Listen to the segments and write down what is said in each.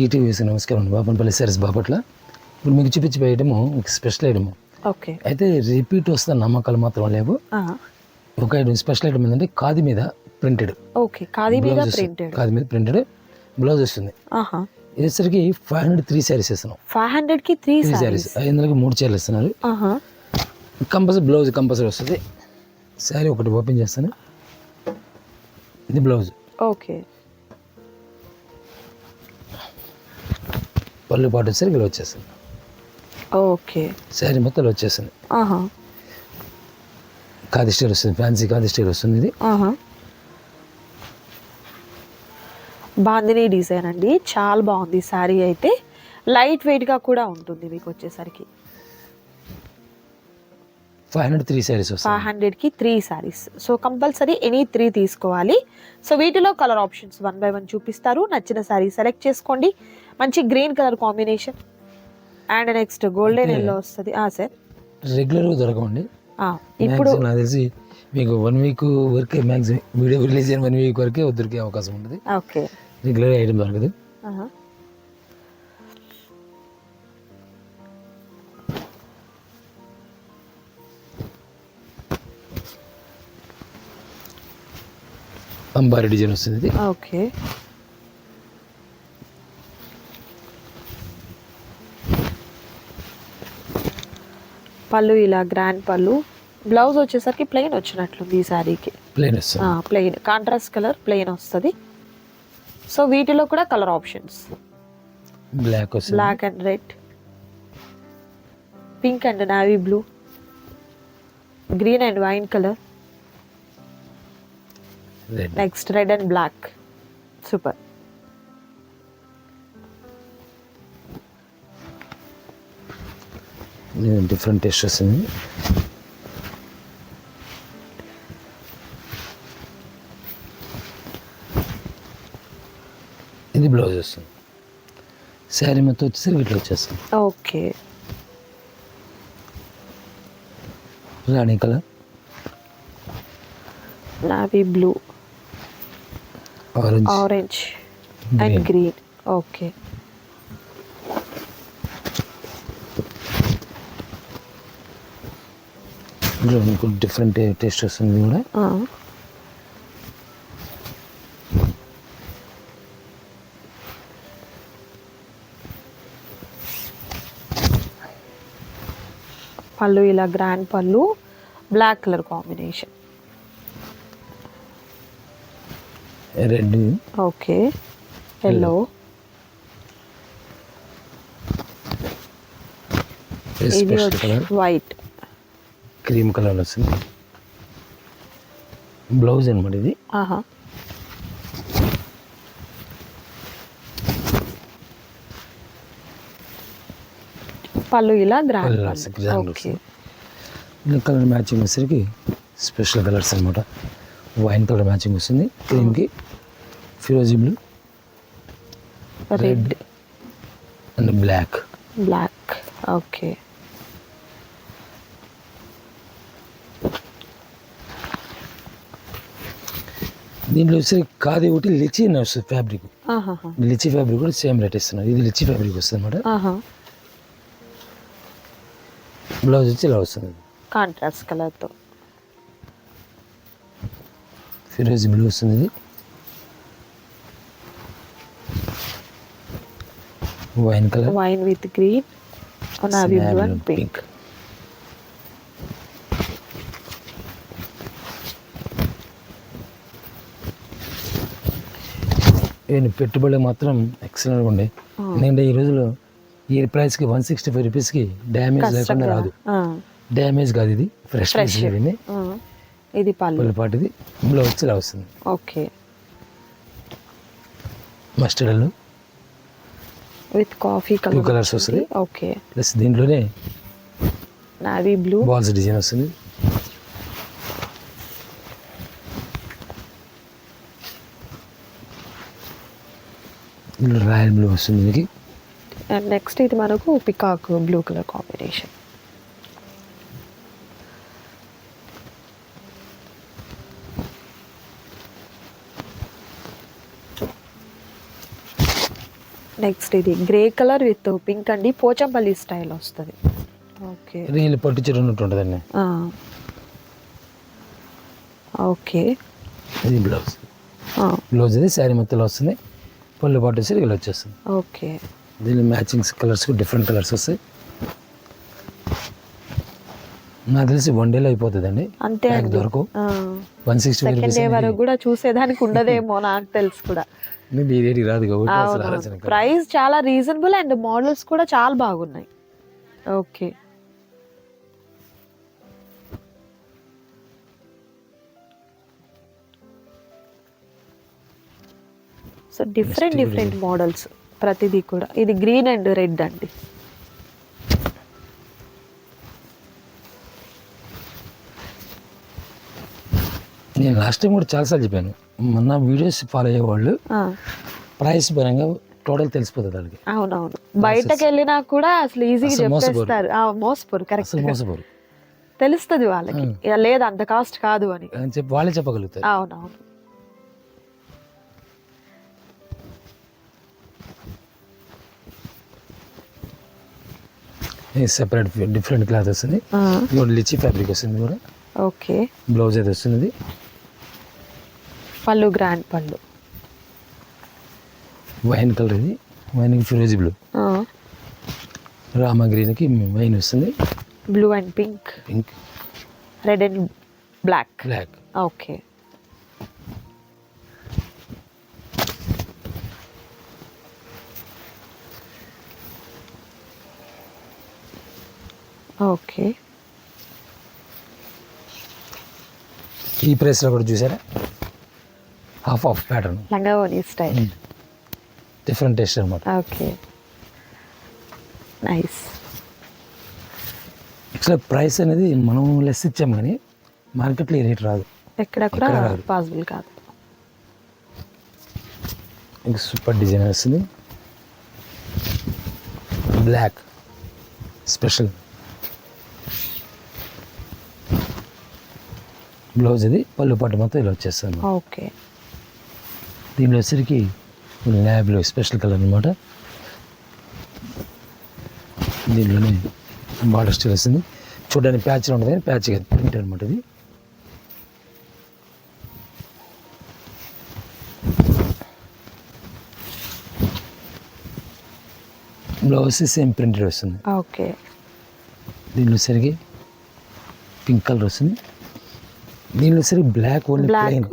ETV వేసి నమస్కారం అండి. బాపనపల్లి సారీస్ బాపట్ల. ఇప్పుడు మీకు చూపించే ఐటము ఒక స్పెషల్ ఐటమ్. ఓకే. అయితే రిపీట్ వస్తున్న నమ్మకాలు మాత్రం లేవు. ఒక ఐటమ్ స్పెషల్ ఐటమ్ ఏంటంటే ఖాదీ మీద ప్రింటెడ్. ఓకే ఖాదీ మీద ప్రింటెడ్. ఖాదీ మీద ప్రింటెడ్ బ్లౌజ్ వస్తుంది. ఆహా. ఇది వచ్చరికి ఫైవ్ హండ్రెడ్ త్రీ శారీస్ ఇస్తున్నాం ఫైవ్ హండ్రెడ్కి త్రీ సారీస్. ఐదు వందలకి మూడు చీరలు ఇస్తున్నారు ఆహా. కంపల్సరీ బ్లౌజ్ కంపల్సరీ వస్తుంది. శారీ ఒకటి ఓపెన్ చేస్తాను. ఇది బ్లౌజ్. ఓకే. పళ్ళు పాటు వచ్చేసరికి ఇలా వచ్చేస్తుంది. ఓకే. శారీ మొత్తం ఇలా ఆహా. ఖాదీ స్టైల్ వస్తుంది ఫ్యాన్సీ ఖాదీ స్టైల్ వస్తుంది ఇది. ఆహా. బాందిని డిజైన్ అండి చాలా బాగుంది శారీ అయితే. లైట్ వెయిట్గా కూడా ఉంటుంది మీకు వచ్చేసరికి. ఫైవ్ హండ్రెడ్ త్రీ వస్తాయి. ఫైవ్ హండ్రెడ్కి three saris. So compulsory any three తీసుకోవాలి. సో వీటిలో colour options one by one చూపిస్తారు. నచ్చిన శారీ సెలెక్ట్ చేసుకోండి. మంచి green colour combination. And next golden yellow వస్తుంది. సార్. రెగ్యులర్గా దొరకండి ఇప్పుడు నాకు తెలిసి మీకు వన్ వీక్ వరకే మ్యాక్సిమం వీడియో రిలీజ్ అయిన వన్ వీక్ వరకే దొరికే అవకాశం ఉంటుంది. ఓకే. రెగ్యులర్ ఐటమ్ దొరకదు. అంబారీ డిజైన్ వస్తుంది. ఇది ఓకే. పళ్ళు ఇలా గ్రాండ్ పళ్ళు. బ్లౌజ్ వచ్చేసరికి ప్లెయిన్ వచ్చినట్లుంది ఈ శారీకి. వస్తుంది. ప్లెయిన్. కాంట్రాస్ట్ కలర్ ప్లెయిన్ వస్తుంది. సో వీటిలో కూడా colour options. Black black and red. Pink and navy blue. Green and wine colour. Next red and black super different taste వస్తుంది ఇది బ్లౌజ్ వస్తుంది శారీ మొత్తం వచ్చేసరికి ఇట్లా వచ్చేస్తుంది. Okay rani colour? Navy blue orange orange and green okay ఇందులో మీకు different taste వస్తుంది కూడా. పళ్ళు ఇలా గ్రాండ్ పళ్ళు black colour combination red. Okay. Yellow ఇది వైట్ క్రీమ్ కలర్ వస్తుంది. బ్లౌజ్ అనమాట ఇది? పళ్ళు ఇలా ఇలా కలర్ మ్యాచింగ్ వచ్చేసరికి స్పెషల్ కలర్స్ అనమాట వైన్ కలర్ మ్యాచింగ్ వస్తుంది. క్రీమ్కి ఫిరోజీ blue red and black black okay దీంట్లో వచ్చేసరికి కాది ఒకటి లిచి వస్తుంది ఫ్యాబ్రిక్ లిచి ఫ్యాబ్రిక్ కూడా సేమ్ రేట్ ఇస్తున్నారు. ఇది లిచి ఫ్యాబ్రిక్ వస్తుంది అనమాట బ్లౌజ్ వచ్చి ఇలా వస్తుంది. కాంట్రాస్ట్ కలర్తో ఫిరోజీ బ్లూ వస్తుంది ఇది. Wine colour wine with green navy blue and pink నేను పెట్టుబడి మాత్రం ఎక్సలెంట్గా ఉండే ఎందుకంటే ఈ రోజులో ఈ ప్రైస్కి వన్ సిక్స్టీ ఫైవ్ రూపీస్కి డ్యామేజ్ లేకుండా రాదు. డ్యామేజ్ కాదు ఇది. ఫ్రెష్. పీస్ ఇది పుల్లపాటిది బ్లౌజ్ ఇలా వస్తుంది okay. Mustard with coffee colour colours వస్తుంది. ఓకే ప్లస్ దీంట్లోనే నావీ బ్లూ బాల్స్ డిజైన్ వస్తుంది. రాయల్ బ్లూ వస్తుంది దీనికి. అండ్ నెక్స్ట్ ఇది మనకు peacock blue colour combination next ఇది గ్రే కలర్ విత్ పింక్ అండి. పోచంపల్లి స్టైల్ వస్తుంది. ఓకే రీల్ పట్టు చీర ఉంటుందండి ఓకే ఇది బ్లౌజ్ బ్లౌజ్ ఇది శారీ మొత్తంలో వస్తుంది. పళ్ళు పాటు వచ్చి ఇలా వచ్చేస్తుంది. ఓకే దీని మ్యాచింగ్స్ కలర్స్ డిఫరెంట్ కలర్స్ వస్తాయి. నాకు తెలిసి వన్ డేలో అయిపోతుందండి. అంతే దొరకు. వన్ సిక్స్టీ సెకండ్ డే వరకు కూడా చూసేదానికి ఉండదేమో నాకు తెలుసు కూడా. రాదు కాబట్టి. ప్రైస్ చాలా రీజనబుల్ అండ్ మోడల్స్ కూడా చాలా బాగున్నాయి. Okay so different different models ప్రతిదీ కూడా. ఇది గ్రీన్ అండ్ రెడ్ అండి. నేను లాస్ట్ టైం కూడా చాలాసార్లు చెప్పాను. మొన్న వీడియోస్ ఫాలో అయ్యేవాళ్ళు ప్రైస్ పరంగా టోటల్ తెలిసిపోతుంది వాళ్ళకి అవునవును. బయటకు వెళ్ళినా కూడా అసలు ఈజీగా. చెప్పేస్తారు. ఆ, మోసపోరు కరెక్ట్ అసలు మోసపోరు. తెలుస్తుంది వాళ్ళకి. లేదు అంత కాస్ట్ కాదు అని. అని చెప్పి వాళ్ళే చెప్పగలుగుతారు. అవునవును. సెపరేట్ డిఫరెంట్ క్లాత్ వస్తుంది. లిచి ఫ్యాబ్రిక్ వస్తుంది కూడా. ఓకే. బ్లౌజ్ అయితే వస్తుంది పళ్ళు గ్రాండ్ పళ్ళు. వైన్ కలర్ ఇది. వైన్ ఫిరోజీ బ్లూ. ఆ, రామా గ్రీన్కి వైన్ వస్తుంది. Blue and pink. Pink. Red and black. Black. Okay. Okay. ఈ ప్రైస్లో కూడా చూసారా? హాఫ్ ఆఫ్ ప్యాటర్న్ లంగావోని స్టైల్ డిఫరెంట్ టేస్ట్ అనమాట. ఓకే నైస్ యాక్చువల్గా ప్రైస్ అనేది మనం లెస్ ఇచ్చాం కానీ మార్కెట్లో ఈ రేట్ రాదు. ఎక్కడ కూడా. పాసిబుల్ కాదు. ఇంకా సూపర్ డిజైన్ వస్తుంది. బ్లాక్ స్పెషల్ బ్లౌజ్ ఇది పళ్ళు పట్టు మొత్తం ఇలా వచ్చేస్తుంది ఓకే దీనిలో వచ్చరికి ల్యాబ్లో స్పెషల్ కలర్ అనమాట దీనిలోనే బార్డర్ స్టైల్ వస్తుంది. చూడడానికి ప్యాచ్ ఉంటుంది కానీ ప్యాచ్ కాదు ప్రింట్ అనమాట ఇది. బ్లౌజ్ సేమ్ ప్రింటెడ్ వస్తుంది. ఓకే. దీనిలో సరికి పింక్ కలర్ వస్తుంది. దీనిలో సరి బ్లాక్ ఓన్లీ ప్లెయిన్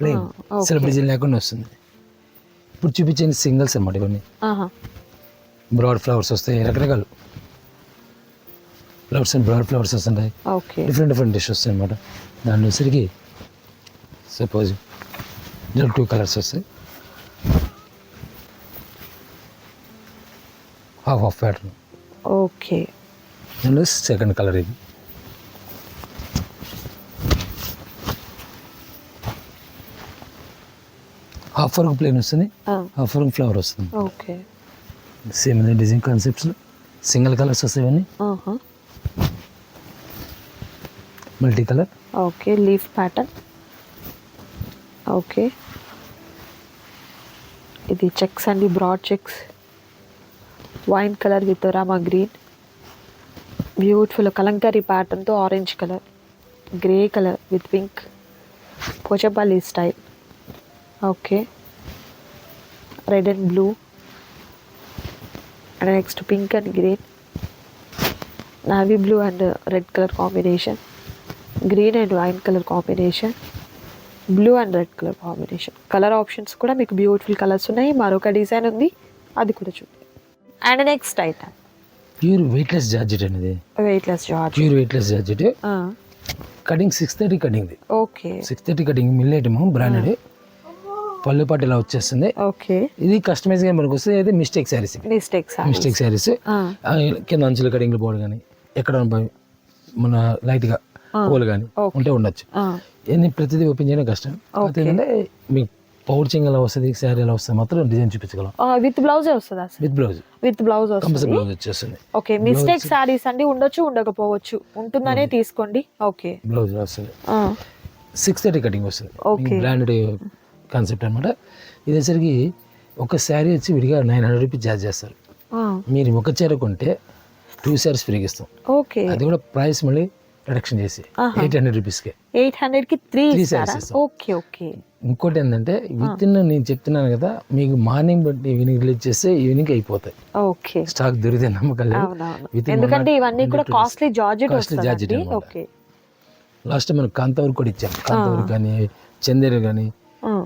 ప్లెయిన్ సిలబ్ డిజైన్ లేకుండా వస్తుంది. ఇప్పుడు చూపించండి సింగిల్స్ అనమాట ఇవన్నీ బ్రాడ్ ఫ్లవర్స్ వస్తాయి రకరకాలు. ఫ్లవర్స్ అండ్ బ్రాడ్ ఫ్లవర్స్ వస్తుంటాయి. ఓకే డిఫరెంట్ డిఫరెంట్ డిష్ వస్తాయి అనమాట సరికి సపోజ్ ఇందులో టూ కలర్స్ వస్తాయి. హాఫ్ హాఫ్ ప్యాటర్న్ ఓకే దీనిలో సెకండ్ కలర్ ఇది. హాఫ్ వర్క్ ప్లేన్ వస్తుంది. హాఫ్ వర్క్ ఫ్లవర్ వస్తుంది. ఓకే. సేమ్ అదే డిజైన్ కాన్సెప్ట్స్లో సింగిల్ కలర్స్ వస్తాయి ఇవన్నీ. Multi colour okay leaf pattern okay. ఇది చెక్స్ అండి broad checks wine colour with Rama green beautiful Kalamkari ప్యాటర్న్తో orange colour grey colour with pink Pochampally style okay. Red and blue. And next pink and green. Navy blue and red colour combination. Green and wine colour combination. Blue and red colour combination. Colour options కూడా మీకు beautiful colours ఉన్నాయి. మరొక design ఉంది. అది కూడా చూడండి and next item. Pure weightless georgette అనేది. Weightless georgette pure weightless georgette. Cutting six thirty cutting okay. Six thirty cutting mill item branded. పళ్ళు పాటు ఇలా వచ్చేస్తుంది. ఓకే. ఇది కస్టమైజ్గా మనకు వస్తుంది. అయితే mistake saris mistakes mistake saris కింద అంచుల కటింగ్లు పోవడం కానీ ఎక్కడ మన లైట్గా హోల్ కానీ Okay. ఉంటే ఉండొచ్చు. ఎన్ని ప్రతిదీ ఓపెన్ చేయడం కష్టం. ఏంటంటే మీకు పౌచింగ్ ఎలా వస్తుంది శారీ ఎలా వస్తుంది మాత్రం డిజైన్ చూపించగలం. విత్ బ్లౌజే వస్తుంది with blouse with blouse compulsory blouse వచ్చేస్తుంది. ఓకే. మిస్టేక్ సారీస్ అండి ఉండొచ్చు ఉండకపోవచ్చు. ఉంటుందనే తీసుకోండి. ఓకే. బ్లౌజ్ వస్తుంది. సిక్స్ థర్టీ కటింగ్ వస్తుంది. బ్రాండెడ్ కాన్సెప్ట్ అనమాట ఇది వచ్చరికి ఒక శారీ వచ్చి విడిగా నైన్ హండ్రెడ్ రూపీస్ ఛార్జ్ చేస్తారు. మీరు ఒక చీర కొంటే టూ శారీస్ ఫ్రీగా ఇస్తాం ఓకే. అది కూడా ప్రైస్ మళ్ళీ రిడక్షన్ చేసి. ఎయిట్ హండ్రెడ్ రూపీస్కే ఎయిట్ హండ్రెడ్కి త్రీ ఇస్తారా? sarees ఇస్తాం. Okay okay. ఇంకోటి ఏంటంటే విత్ ఇన్ నేను చెప్తున్నాను కదా మీకు మార్నింగ్ బట్టి ఈవినింగ్ రిలీజ్ చేస్తే ఈవినింగ్ అయిపోతాయి. ఓకే. స్టాక్ దొరికితే నమ్మకం లేదు. one ఎందుకంటే ఇవన్నీ కూడా 100 కాస్ట్లీ జార్జెట్ వస్తుందండి. అన్నమాట. ఓకే. లాస్ట్ మనం కాంతవర్ కూడా ఇచ్చాం. కాంతవర్ కానీ చందేరు కానీ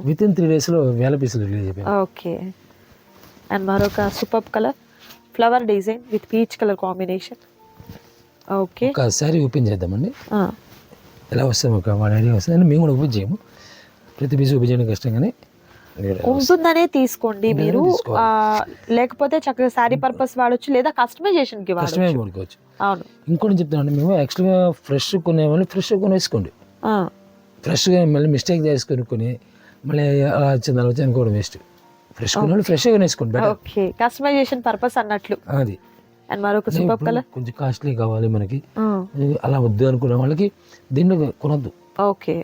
విత్ ఇన్ త్రీ డేస్లో వేల పీసులు రిలీజ్ అయిపోయాయి. ఓకే. అండ్ మరొక super colour flower design with peach colour combination okay. ఒక శారీ ఓపెన్ చేద్దామండి. ఎలా వస్తాం ఒక వాడి ఐడియా వస్తుంది. మేము కూడా ఓపెన్ చేయము. ప్రతి పీస్ ఓపెన్ చేయడం కష్టం కానీ ఉంటుందనే తీసుకోండి మీరు. లేకపోతే చక్కగా శారీ పర్పస్ వాడొచ్చు లేదా కస్టమైజేషన్కి కొనుక్కోవచ్చు అవును. ఇంకోటి చెప్తున్నాను మేము యాక్చువల్గా ఫ్రెష్ కొనే వాళ్ళు ఫ్రెష్ కొనేసుకోండి. ఆ, ఫ్రెష్గా మళ్ళీ మిస్టేక్ చేసుకొని కొని మళ్ళీ అలా వచ్చింది అలా వచ్చి అనుకోవడం వేస్ట్ ఫ్రెష్ కొనే వాళ్ళు ఫ్రెష్గా బెటర్ ఓకే కస్టమైజేషన్ పర్పస్ అన్నట్లు. అది. అండ్ మరొక సూపర్ కలర్ కొంచెం కాస్ట్లీ కావాలి మనకి. అలా వద్దు అనుకునే వాళ్ళకి దీంట్లో కొనొద్దు. ఓకే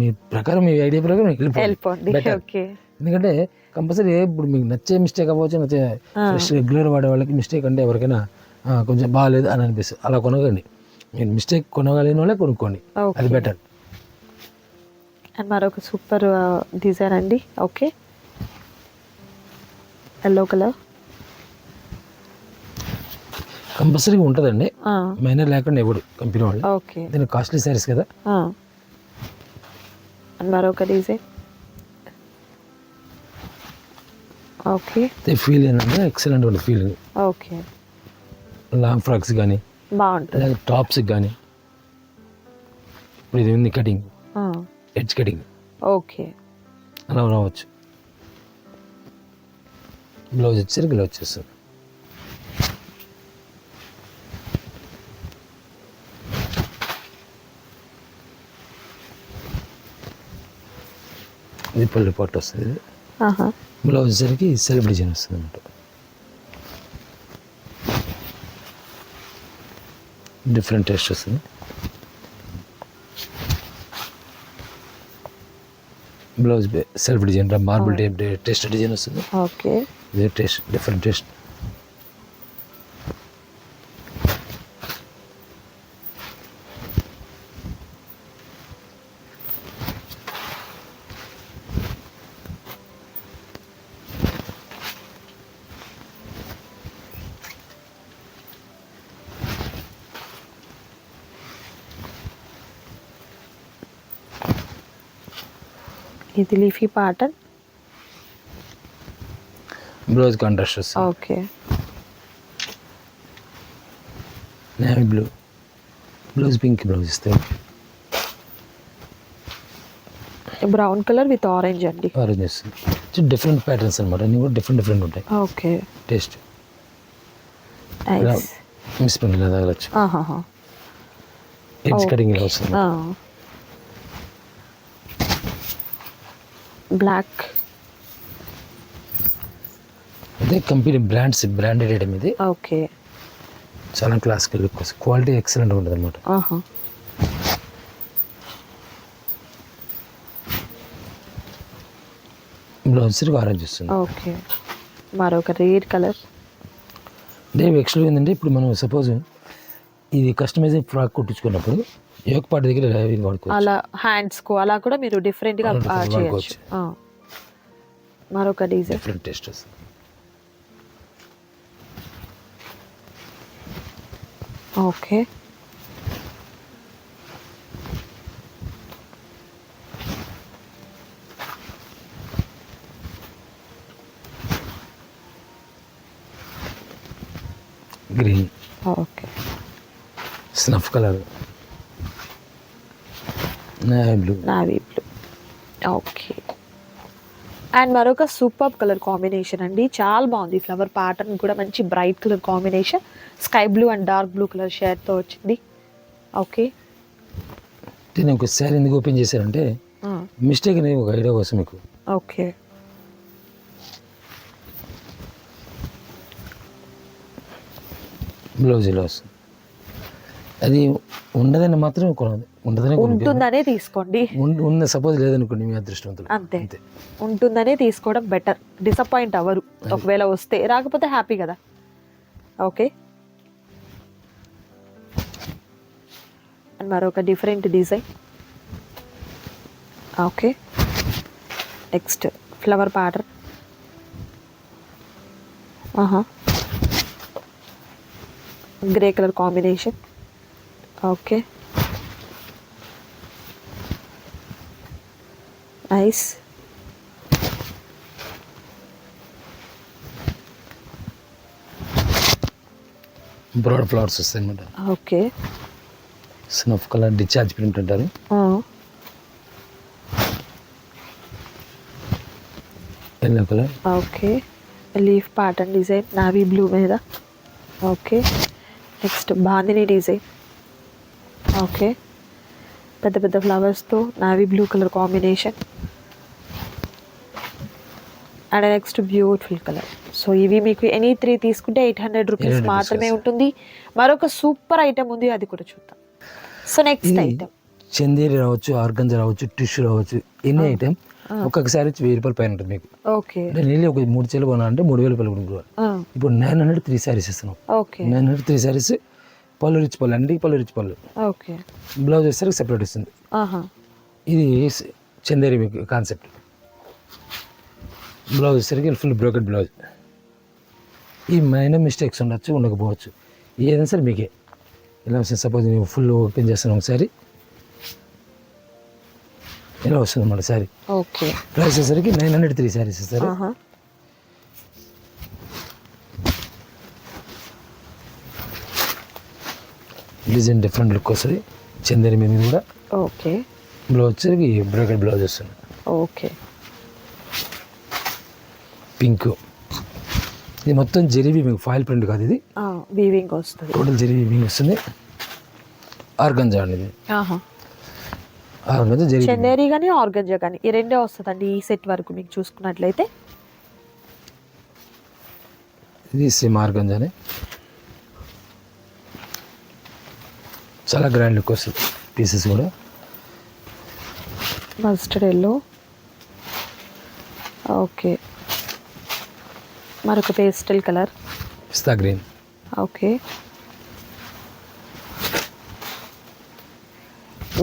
మీ ప్రకారం మీ ఐడియా ప్రకారం వెళ్ళిపోండి. ఓకే ఎందుకంటే కంపల్సరీ ఇప్పుడు మీకు నచ్చే మిస్టేక్ అవ్వచ్చు నచ్చే ఫ్రెష్ రెగ్యులర్ వాడే వాళ్ళకి మిస్టేక్ అంటే ఎవరికైనా కొంచెం బాగాలేదు అని అనిపిస్తుంది. అలా కొనకండి. మీరు మిస్టేక్ కొనగలిగిన వాళ్ళే కొనుక్కోండి. అది బెటర్ అండ్ మరొక సూపర్ డిజైన్ అండి. ఓకే. ఎల్లో కలర్ కంపల్సరీగా ఉంటుందండి. మైనర్ లేకుండా ఇవ్వడు కంపెనీ వాళ్ళు. ఓకే. దీని కాస్ట్లీ సారీస్ కదా. అండ్ మరొక డిజైన్. ఓకే. ఫీల్ ఏంటంటే ఎక్సలెంట్ ఉంటుంది ఫీలింగ్ ఓకే. లాంగ్ ఫ్రాక్స్ కానీ బాగుంటుంది. లేదా టాప్స్కి కానీ ఇప్పుడు ఇది ఉంది కటింగ్ ఎడ్జ్ కటింగ్ ఓకే అలా రావచ్చు. బ్లౌజ్ వచ్చేసరికి ఇలా వచ్చేస్తుంది ఇది పళ్ళు పట్టు వస్తుంది. బ్లౌజ్ వచ్చేసరికి సెల్ఫ్ డిజైన్ వస్తుంది అన్నమాట డిఫరెంట్ టేస్ట్ వస్తుంది. Blouse self design marble type taste design వస్తుంది. ఓకే. ఇది టేస్ట్ డిఫరెంట్ టేస్ట్. ఇది లీఫీ పాటర్న్ బ్లౌజ్ కాంట్రాస్ట్ వస్తుంది. Okay. Navy blue. Blouse pink blouse ఇస్తాయి బ్రౌన్ కలర్ విత్ ఆరెంజ్ అండి. ఆరెంజ్ వస్తుంది. డిఫరెంట్ ప్యాటర్న్స్ అనమాట అన్నీ కూడా డిఫరెంట్ డిఫరెంట్ ఉంటాయి. ఓకే. టేస్ట్ మిస్ ఇలా తగలచ్చు ఎడ్జ్ కటింగ్ ఇలా వస్తుంది బ్లాక్. అదే కంపెనీ బ్రాండ్స్ బ్రాండెడ్ ఐటమ్ ఇది. ఓకే. చాలా క్లాసికల్ లుక్ క్వాలిటీ ఎక్సలెంట్ ఉంటుంది అనమాట ఆహా. బ్లౌజ్ ఆరెంజ్ వస్తుంది. ఓకే. మరొక రేర్ కలర్. అంటే యాక్చువల్గా ఏంటంటే ఇప్పుడు మనం సపోజ్ ఇది కస్టమైజ్ ఫ్రాక్ కుట్టించుకున్నప్పుడు యోగ పాట దగ్గర అలా హ్యాండ్స్కు అలా కూడా మీరు డిఫరెంట్గా అలా ఆ, different చేయొచ్చు. మరొక డిజైన్ డిఫరెంట్ టేస్ట్ వస్తుంది. Okay. Green okay. Snuff colour navy blue navy blue okay. And మరొక సూపర్ కలర్ కాంబినేషన్ అండి. చాలా బాగుంది. ఫ్లవర్ ప్యాటర్న్ కూడా మంచి bright colour combination. Sky blue and dark blue colour షేడ్తో వచ్చింది. ఓకే. నేను ఒక శారీ ఎందుకు ఓపెన్ చేశారంటే మిస్టేక్ అనేది ఒక ఐడియా కోసం మీకు. ఓకే. బ్లౌజ్ ఇలా వస్తుంది అది ఉండదని మాత్రం కొనదు ఉండదనే. ఉంటుందనే తీసుకోండి. ఉన్న సపోజ్ లేదనుకోండి మీ అదృష్టవంతులు. అంతే. ఉంటుందనే తీసుకోవడం బెటర్ డిసప్పాయింట్ అవ్వరు. ఒకవేళ వస్తే రాకపోతే హ్యాపీ కదా. ఓకే అండ్ మరొక different design okay next flower pattern ఆహా grey colour combination okay. Nice broad flowers వస్తాయి okay. Snuff colour discharge print అంటారు yellow colour. Okay. Leaf pattern design. Navy blue మీద. Okay. Next bandhani design. Okay. పెద్ద పెద్ద ఫ్లవర్స్తో navy blue colour combination and next beautiful colour so ఇవి మీకు any three తీసుకుంటే eight hundred rupees 800 మాత్రమే. ఉంటుంది. మరొక సూపర్ ఐటమ్ ఉంది అది కూడా చూద్దాం. సో నెక్స్ట్ ఐటమ్ చందేరి రావచ్చు ఆర్గంజా రావచ్చు టిష్యూ రావచ్చు ఎన్ని ఐటమ్ ఒక్కొక్కసారి వచ్చి వెయ్యి రూపాయలు పైన ఉంటుంది మీకు. ఓకే. అంటే ఒక మూడు చేలు కొనాలంటే మూడు వేల రూపాయలు కొనుక్కోవాలి. ఇప్పుడు నైన్ హండ్రెడ్ త్రీ శారీస్ ఇస్తున్నాం. Okay. Nine hundred three saris పళ్ళు రిచ్ పళ్ళు అన్నిటికి పళ్ళు రిచ్ పళ్ళు. ఓకే. బ్లౌజ్ వచ్చేసరికి సెపరేట్ వస్తుంది ఇది చందేరి మీకు కాన్సెప్ట్ బ్లౌజ్ వచ్చేసరికి ఫుల్ బ్రోకెట్ బ్లౌజ్ ఈ మైనర్ మిస్టేక్స్ ఉండొచ్చు ఉండకపోవచ్చు. ఏదైనా సరే మీకే. ఇలా వస్తుంది? సపోజ్ నేను ఫుల్ ఓపెన్ చేస్తాను ఒకసారి. ఇలా వస్తుంది అన్నమాట సారీ? ఓకే. ప్రైస్ వచ్చేసరికి నైన్ హండ్రెడ్ త్రీ శారీస్ ఇస్తారు డిజైన్ డిఫరెంట్ లుక్ వస్తుంది. చందేరి మీద కూడా. ఓకే. బ్లౌజ్ వచ్చేసరికి బ్రోకెట్ బ్లౌజ్ వస్తుంది. ఓకే. పింక్. ఇది మొత్తం జరిబి మీకు ఫాయిల్ ప్రింట్ కాదు ఇది. వీవింగ్ వస్తుంది. టోటల్ జరిబి మీకు వస్తుంది. ఆర్గంజా అండి ఇది. ఆర్గంజా జరిబి చందేరి కానీ ఆర్గంజా కానీ ఈ రెండే వస్తుందండి ఈ సెట్ వరకు మీకు చూసుకున్నట్లయితే? ఇది సేమ్ ఆర్గంజానే. చాలా గ్రాండ్ లుక్ వస్తుంది. పీసెస్ కూడా. మస్టర్డ్ ఎల్లో ఓకే మరొక పేస్టల్ కలర్ పిస్తా green okay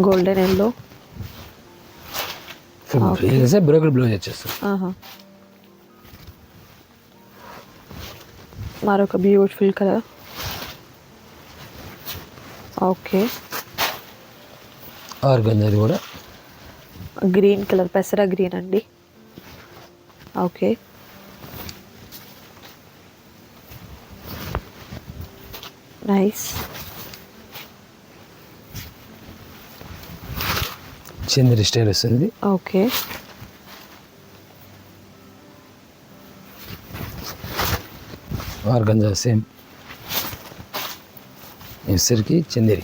golden yellow full brocade blouse వచ్చేస్తుంది మరొక బ్యూటిఫుల్ కలర్ ఓకే. ఆర్గంజాది కూడా. గ్రీన్ కలర్ పెసర గ్రీన్ అండి. ఓకే. నైస్. చందేరి స్టైల్ వస్తుంది ఓకే. Organza same. వచ్చేసరికి చందేరి.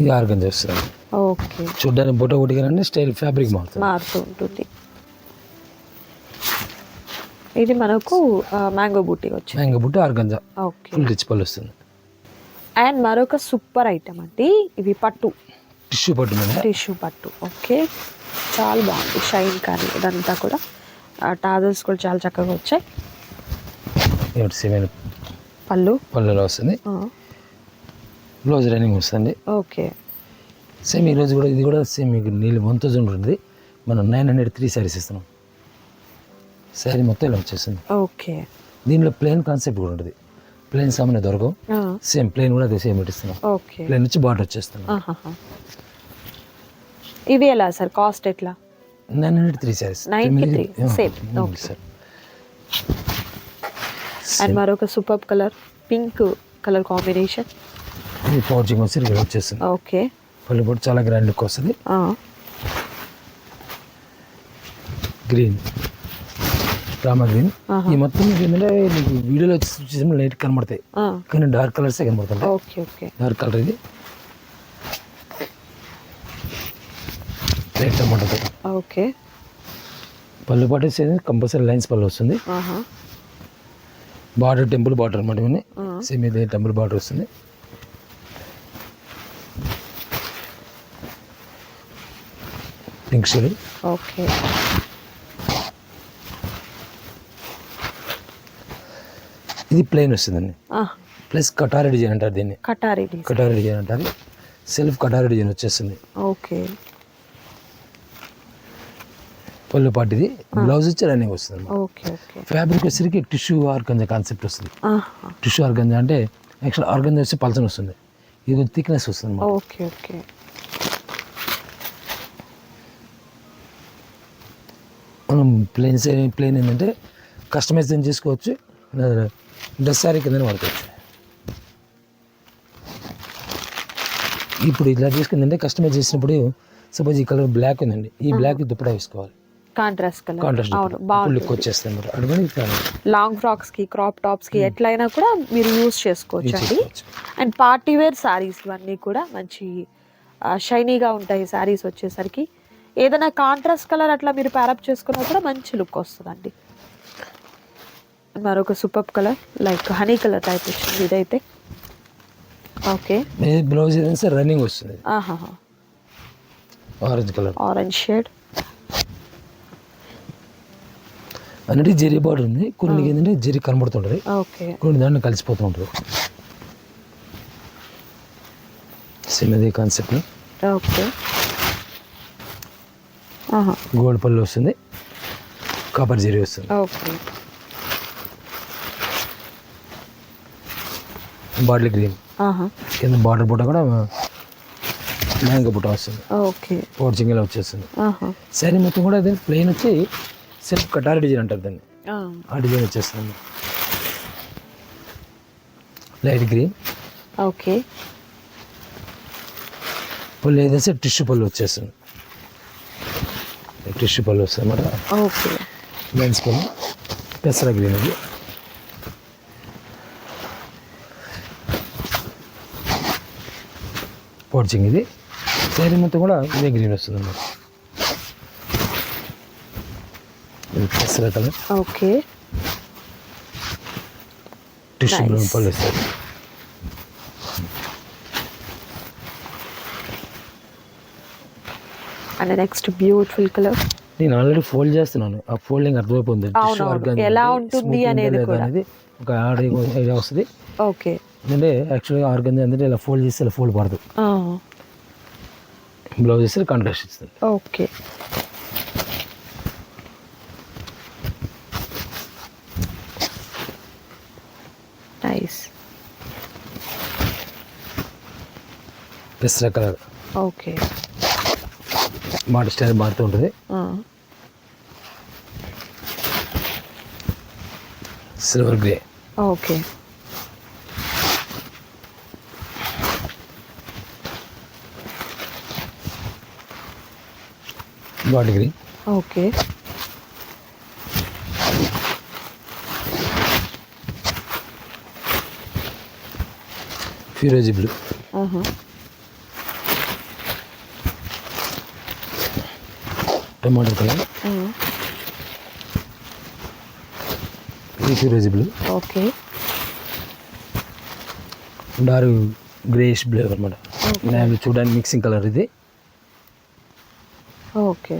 ఇది ఆర్గంజా వస్తుంది ఓకే. చూడ్డానికి బొట్ట కొట్టిగానే స్టైల్ ఫ్యాబ్రిక్ మారుతుంది. మారుతూ ఉంటుంది. ఇది మనకు మ్యాంగో బూటీ వచ్చింది మ్యాంగో బుట్ట ఆర్గంజా ఓకే. ఫుల్ రిచ్ పళ్ళు వస్తుంది. అండ్ మరొక సూపర్ ఐటమ్ అండి ఇవి పట్టు. టిష్యూ పట్టు మీద టిష్యూ పట్టు ఓకే. చాలా బాగుంది షైన్ కానీ ఇదంతా కూడా. టాజల్స్ కూడా చాలా చక్కగా వచ్చాయి. ఏమిటి సెవెన్ పళ్ళు? పళ్ళులో వస్తుంది. బ్లౌజ్ రన్నింగ్ వస్తుంది. ఓకే. సేమ్ ఈరోజు కూడా ఇది కూడా సేమ్ మీకు నీళ్ళు వన్ థౌజండ్ ఉంటుంది. మనం నైన్ హండ్రెడ్ త్రీ శారీస్ ఇస్తున్నాం. శారీ మొత్తం ఇలా వచ్చేస్తుంది. ఓకే. దీనిలో ప్లెయిన్ కాన్సెప్ట్ కూడా ఉంటుంది. ప్లెయిన్ సామాన్య దొరకవు. సేమ్ ప్లెయిన్ కూడా అదే సేమ్ ఇస్తున్నాం ఓకే. ప్లెయిన్ నుంచి బాటర్ వచ్చేస్తున్నాం. ఇవి ఎలా సార్? కాస్ట్ ఎట్లా? Nine hundred three sarees. 93, same, okay. Sir and మరొక super colour pink colour combination ఇది పౌచింగ్ వచ్చి ఇక్కడ వచ్చేస్తుంది ఓకే పళ్ళు కూడా చాలా గ్రాండ్ లుక్ వస్తుంది. Green Rama green. ఈ మొత్తం ఏంటంటే వీడియోలో వచ్చి లైట్ కనబడతాయి. కానీ డార్క్ కలర్సే కనబడుతుంటాయి ఓకే ఓకే డార్క్ కలర్ ఇది. లైట్ కనబడుతుంది ఓకే పళ్ళు పాటు కంపల్సరీ లైన్స్ పళ్ళు వస్తుంది. బార్డర్ టెంపుల్ బార్డర్ అనమాట ఇవన్నీ. సేమ్ ఇదే టెంపుల్ బార్డర్ వస్తుంది. Pink shade okay. ఇది ప్లెయిన్ వస్తుందండి. ప్లస్ కటారీ డిజైన్ అంటారు దీన్ని. కటారీ కటారీ డిజైన్ అంటారు. సెల్ఫ్ కటారీ డిజైన్ వచ్చేస్తుంది. ఓకే. పళ్ళు పాటిది బ్లౌజ్ వచ్చి రన్నింగ్ వస్తుంది ఫ్యాబ్రిక్ వచ్చేసరికి టిష్యూ ఆర్గంజా కాన్సెప్ట్ వస్తుంది. టిష్యూ ఆర్గంజా అంటే యాక్చువల్ ఆర్గంజా వచ్చి పల్చన వస్తుంది. ఇది కొంచెం థిక్నెస్ వస్తుంది అన్నమాట. Okay okay. మనం ప్లెయిన్ ప్లెయిన్ ఏంటంటే కస్టమైజేషన్ చేసుకోవచ్చు? డ్రెస్ శారీ కింద వాడుకోవచ్చు. ఇప్పుడు ఇట్లా తీసుకుందంటే కస్టమైజ్ చేసినప్పుడు సపోజ్ ఈ కలర్ బ్లాక్ ఉందండి. ఈ బ్లాక్ దుప్పటా వేసుకోవాలి. కాంట్రాస్ట్ కలర్ కాంట్రాస్ట్ అవును లుక్ వచ్చేస్తుంది లాంగ్ ఫ్రాక్స్కి క్రాప్ టాప్స్కి ఎట్లయినా కూడా మీరు యూస్ చేసుకోవచ్చు అండి. అండ్ పార్టీ వేర్ శారీస్ ఇవన్నీ కూడా మంచి షైనీగా ఉంటాయి శారీస్ వచ్చేసరికి. ఏదైనా కాంట్రాస్ట్ కలర్ అట్లా మీరు ప్యారప్ చేసుకున్నా కూడా మంచి లుక్ వస్తుందండి. మరొక super colour like honey colour type వచ్చింది ఇదైతే. ఓకే బ్లౌజ్ రన్నింగ్ వస్తుంది. ఆహాహా. ఆరెంజ్ కలర్ ఆరెంజ్ షేడ్ అన్నిటి జెరీ బార్డర్ ఉంది. కొన్ని ఏంటంటే జెరీ కనబడుతుంటుంది. ఓకే. కొన్ని దాంట్లో కలిసిపోతూ ఉంటుంది సేమ్ అదే కాన్సెప్ట్ ఓకే. ఆహా. గోల్డ్ పళ్ళు వస్తుంది. కాపర్ జెరీ వస్తుంది. ఓకే. Bottle green. కింద బార్డర్ బుట్ట కూడా మ్యాంగో బుట్ట వస్తుంది. ఓకే. పోర్చింగిల్ వచ్చేస్తుంది. శారీ మొత్తం కూడా అదే ప్లెయిన్ వచ్చి సెల్ఫ్ కటారి డిజైన్ అంటారు దాన్ని. ఆ. డిజైన్ వచ్చేస్తుంది. Light green okay. పళ్ళు ఏదైతే టిష్యూ పళ్ళు వచ్చేస్తుంది. టిష్యూ పళ్ళు వస్తుంది అన్నమాట. ఓకే. లెన్స్ పళ్ళు పెసర గ్రీన్ ఇది పోర్చింగ్ ఇది. శారీ మొత్తం కూడా ఇదే గ్రీన్ వస్తుంది అన్నమాట ఇది పెసర colour okay. Tissue. Brown pallu and next beautiful colour. నేను ఆల్రెడీ ఫోల్డ్ చేస్తున్నాను. ఆ ఫోల్డింగ్ organza ఎలా అంటే ఉంటుంది అనేది కూడా. అనేది ఒక ఐడియా ఐడియా వస్తుంది ఓకే. ఎందుకంటే యాక్చువల్గా ఆర్గన్ అంటే ఇలా ఫోల్డ్ చేస్తే ఇలా ఫోల్డ్ పడదు. బ్లౌజ్ చేస్తే కాంట్రాస్ట్ ఇస్తుంది. ఓకే. నైస్ పెసర కలర్ ఓకే మాట స్టైల్ మారుతూ ఉంటుంది silver grey okay body green okay ఫిరోజీ blue. Tomato colour ఇది ఫిరోజీ blue. Okay. Dark greyish blue అనమాట నేను చూడడానికి మిక్సింగ్ కలర్ ఇది. Okay.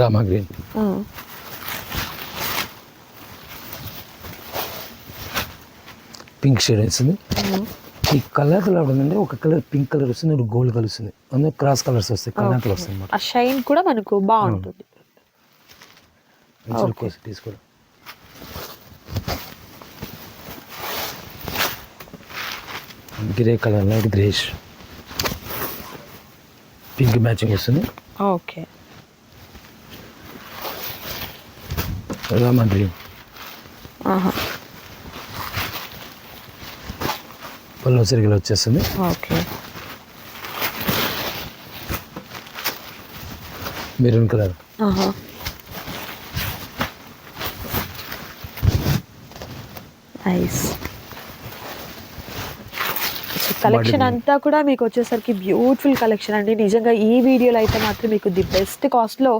Rama green pink shade వస్తుంది ఈ కలర్ కలర్ ఉందంటే ఒక కలర్ పింక్ కలర్ వస్తుంది ఒక గోల్డ్ కలర్ వస్తుంది. అందులో క్రాస్ కలర్స్ వస్తాయి కలర్ కలర్ వస్తుంది ఆ షైన్ కూడా మనకు బాగుంటుంది. తీసుకోవడం grey colour light greyish. Pink matching వస్తుంది. ఓకే. రామా గ్రీన్. ఆహా. పళ్ళు సరిగ్గా వచ్చేస్తుంది. ఓకే. మెరూన్ కలర్ ఆహా. నైస్ కలెక్షన్ అంతా కూడా మీకు వచ్చేసరికి బ్యూటిఫుల్ కలెక్షన్ అండి. నిజంగా ఈ వీడియోలో అయితే మాత్రం మీకు ది బెస్ట్ కాస్ట్లో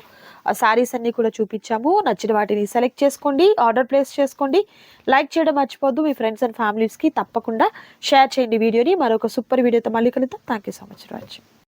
శారీస్ అన్ని కూడా చూపించాము. నచ్చిన వాటిని సెలెక్ట్ చేసుకోండి ఆర్డర్ ప్లేస్ చేసుకోండి. లైక్ చేయడం మర్చిపోద్దు మీ ఫ్రెండ్స్ అండ్ ఫ్యామిలీస్కి తప్పకుండా షేర్ చేయండి వీడియోని. మరొక సూపర్ వీడియోతో మళ్ళీ కలుద్దాం. Thank you so much watching